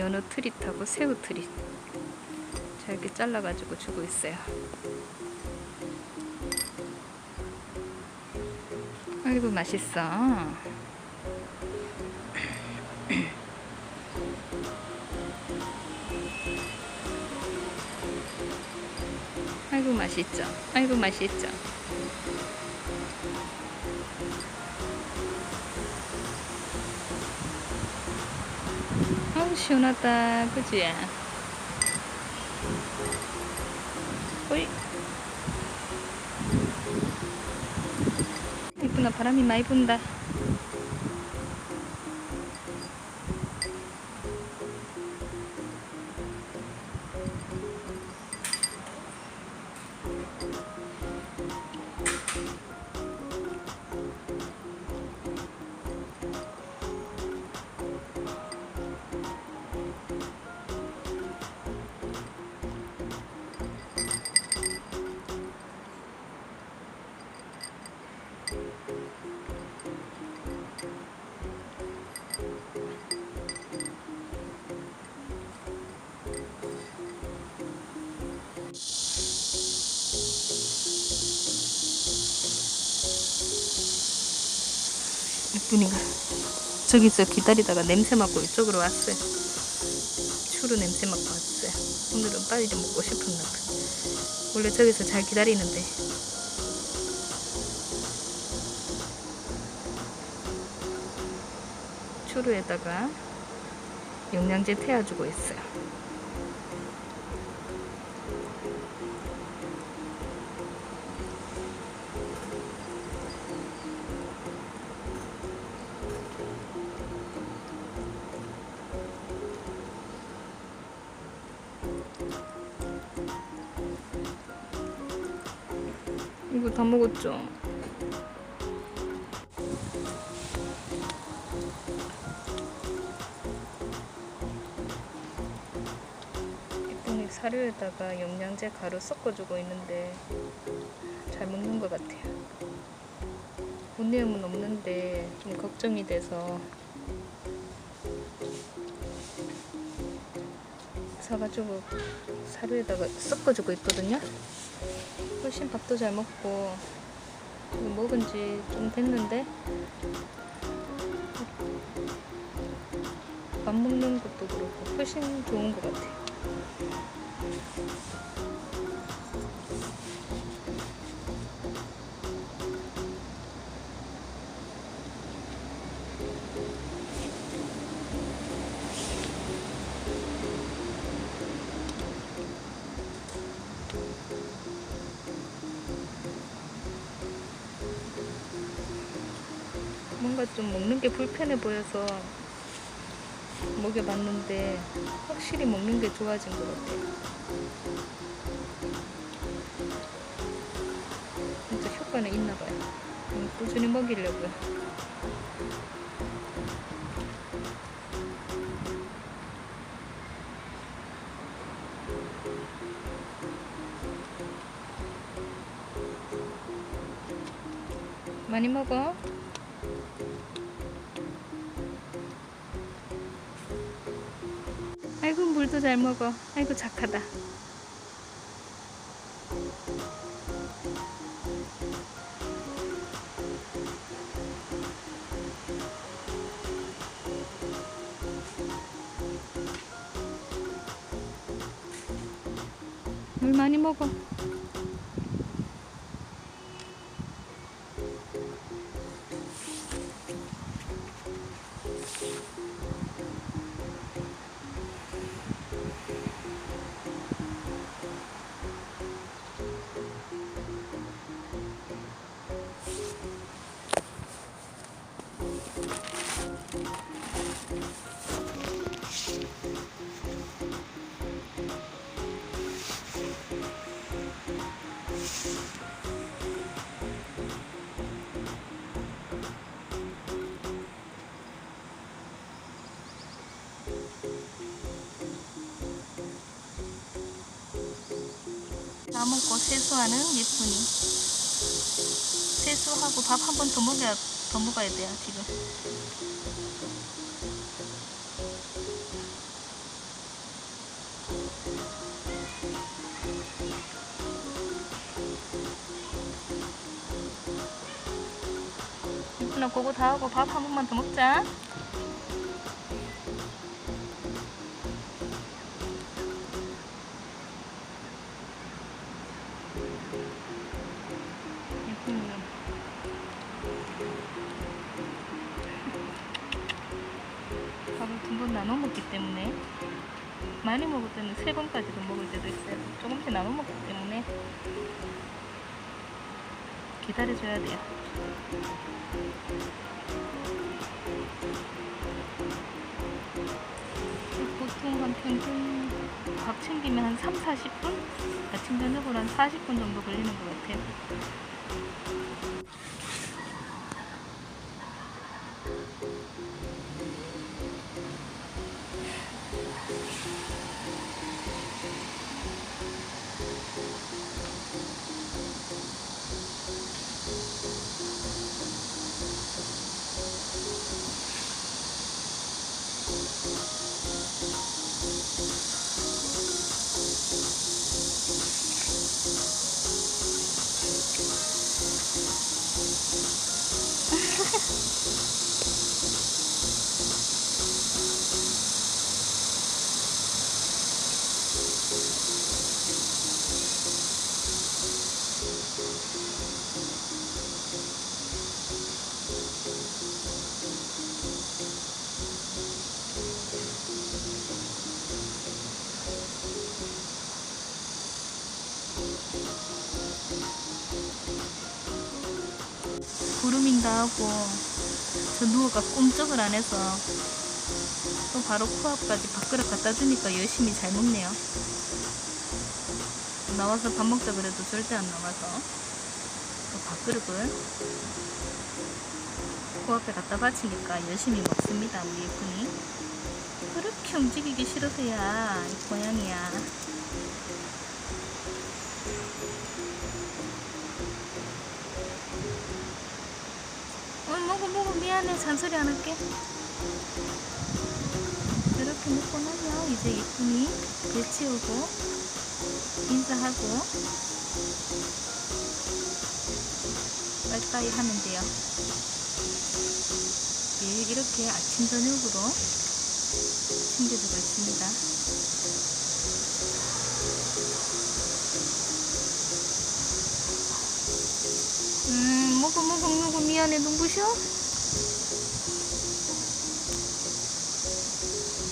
연어 트릿하고 새우 트릿 자 이렇게 잘라가지고 주고 있어요. 아이고 맛있어. 아이고 맛있죠. 아이고 맛있죠. 시원하다 그지? 오이 이쁘나 바람이 많이 분다 이쁜이가? 저기서 기다리다가 냄새 맡고 이쪽으로 왔어요. 추루 냄새 맡고 왔어요. 오늘은 빨리 좀 먹고 싶었나 봐. 원래 저기서 잘 기다리는데. 추루에다가 영양제 태워주고 있어요 이거 다 먹었죠? 이쁜이 사료에다가 영양제 가루 섞어주고 있는데 잘 먹는 것 같아요. 온내염은 없는데 좀 걱정이 돼서 사가지고 사료에다가 섞어주고 있거든요. 훨씬 밥도 잘 먹고 먹은 지 좀 됐는데 밥 먹는 것도 그렇고 훨씬 좋은 것 같아요. 뭔가 좀 먹는 게 불편해 보여서 먹여봤는데 확실히 먹는 게 좋아진 것 같아요. 진짜 효과는 있나 봐요. 음, 꾸준히 먹이려고요. 많이 먹어. 아이고 물도 잘 먹어. 아이고 착하다. 물 많이 먹어. 다먹고 세수하는 예쁜이. 세수하고 밥 한 번 더 먹여야 더 먹어야 돼요 지금. 예쁜아 고거 다 하고 밥 한 번만 더 먹자. 번 나눠 먹기 때문에 많이 먹을 때는 세 번까지도 먹을 때도 있어요. 조금씩 나눠 먹기 때문에 기다려줘야 돼요. 보통 한 평균 밥 챙기면 한 3, 40분? 아침 저녁으로 한 40분 정도 걸리는 것 같아요. 구름인가 하고 저 누워가 꼼짝을 안 해서 또 바로 코앞까지 밥그릇 갖다 주니까 열심히 잘 먹네요. 나와서 밥 먹자 그래도 절대 안 나와서 또 밥그릇을 코앞에 갖다 바치니까 열심히 먹습니다 우리 예쁜이. 그렇게 움직이기 싫어서야 이 고양이야. 미안해 잔소리 안 할게. 이렇게 먹고 나면 이제 예쁜이 배 치우고 인사하고 빠이빠이 하면 돼요. 매일 이렇게 아침 저녁으로 챙겨주고 있습니다. 음 먹어 먹어 먹어 미안해 눈부셔